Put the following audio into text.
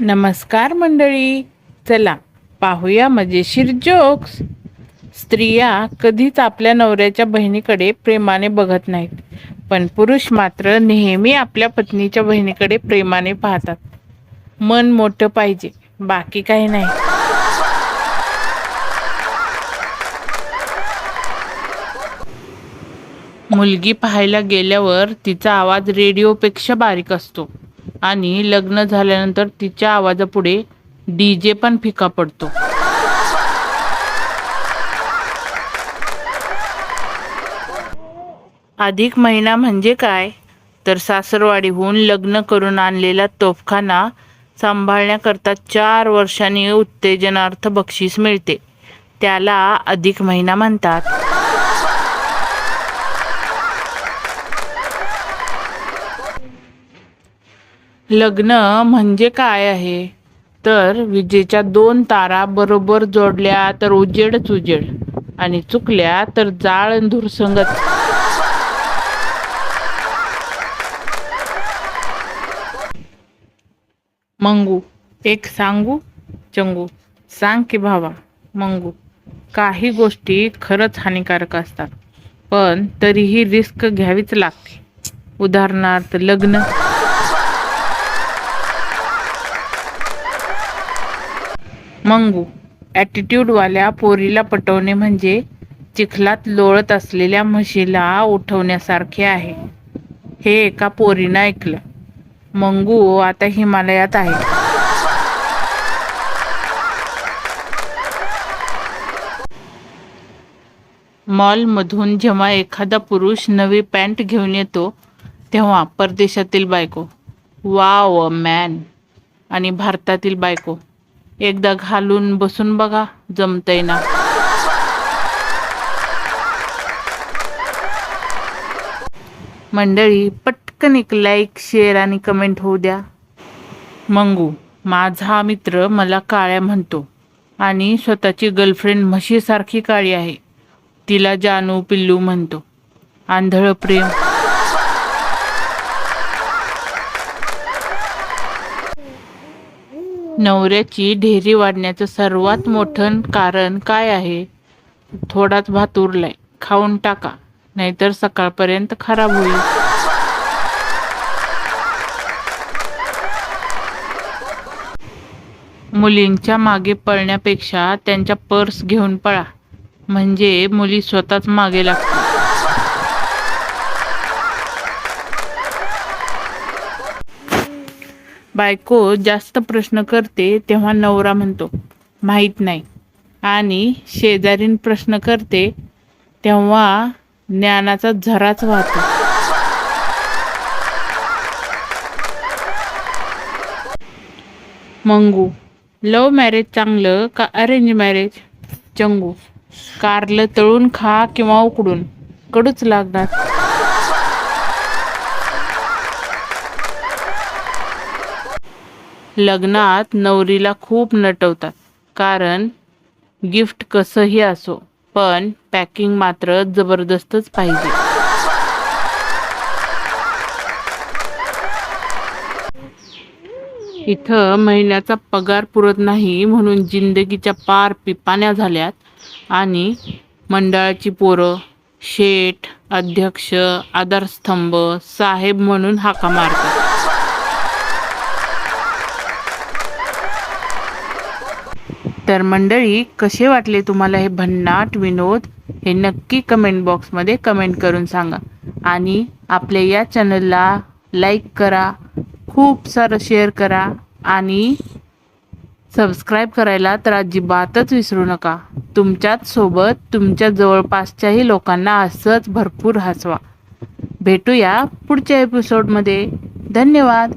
नमस्कार मंडळी चला पाहूया मजेशीर जोक्स. स्त्रिया कधीच आपल्या नवऱ्याच्या बहिणीकडे प्रेमाने बघत नाहीत पण पुरुष मात्र नेहमी आपल्या पत्नीच्या बहिणीकडे प्रेमाने पाहतात. मन मोठं पाहिजे बाकी काही नाही. मुलगी पाहायला गेल्यावर तिचा आवाज रेडिओपेक्षा बारीक असतो. आणि लग्न झाल्यानंतर तिच्या आवाजापुढे डी जे पण फिका पडतो. अधिक महिना म्हणजे काय? तर सासरवाडीहून लग्न करून आणलेला तोफखाना सांभाळण्याकरता चार वर्षांनी उत्तेजनार्थ बक्षीस मिळते. त्याला अधिक महिना म्हणतात. लग्न म्हणजे काय आहे? तर विजेच्या दोन तारा बरोबर जोडल्या तर उजेडच उजेड आणि चुकल्या तर जाळ धूर संगत. मंगू एक सांगू? चंगू सांग की भावा मंगू. काही गोष्टी खरंच हानिकारक असतात पण तरीही रिस्क घ्यावीच लागते. उदाहरणार्थ लग्न. मंगू. ॲटिट्यूडवाल्या पोरीला पटवणे म्हणजे चिखलात लोळत असलेल्या म्हशीला उठवण्यासारखे आहे. हे एका पोरीनं ऐकलं. मंगू आता हिमालयात आहे. मॉलमधून जेव्हा एखादा पुरुष नवी पॅन्ट घेऊन येतो तेव्हा परदेशातील बायको. Wow man. आणि भारतातील बायको. एकदा घालून बसून बघा जमतय ना? मंडळी पटकन एक लाईक शेअर आणि कमेंट होऊ द्या. मंगू माझा मित्र मला काळ्या म्हणतो आणि स्वतःची गर्लफ्रेंड म्हशीसारखी काळी आहे. तिला जानू पिल्लू म्हणतो. आंधळ प्रेम. नवऱ्याची ढेरी वाढण्याचं सर्वात मोठं कारण काय आहे? थोडाच भात उरलाय खाऊन टाका. नाहीतर सकाळपर्यंत खराब होईल. मुलींच्या मागे पळण्यापेक्षा त्यांच्या पर्स घेऊन पळा. म्हणजे मुली स्वतःच मागे लागतात बायको जास्त प्रश्न करते तेव्हा नवरा म्हणतो माहीत नाही. आणि शेजारीन प्रश्न करते तेव्हा ज्ञानाचा झराच वाहतो. मंगू लव मॅरेज चांगलं का अरेंज मॅरेज? चंगू कारलं तळून खा किंवा उकडून कडूच लागणार. लग्नात नवरीला खूप नटवतात. कारण गिफ्ट कसंही असो पण पॅकिंग मात्र जबरदस्तच पाहिजे. इथं महिन्याचा पगार पुरत नाही म्हणून जिंदगीच्या पार पिपाण्या झाल्यात आणि मंडळाची पोरं शेठ अध्यक्ष आधारस्तंभ साहेब म्हणून हाका मारतात. तर मंडळी कसे वाटले तुम्हाला हे भन्नाट विनोद? हे नक्की कमेंट बॉक्समध्ये कमेंट करून सांगा. आणि आपल्या या चॅनलला लाईक करा खूप सारं शेअर करा आणि सबस्क्राईब करायला तर अजिबातच विसरू नका. तुमच्याच सोबत तुमच्या जवळपासच्याही लोकांना असंच भरपूर हसवा. भेटूया पुढच्या एपिसोडमध्ये धन्यवाद!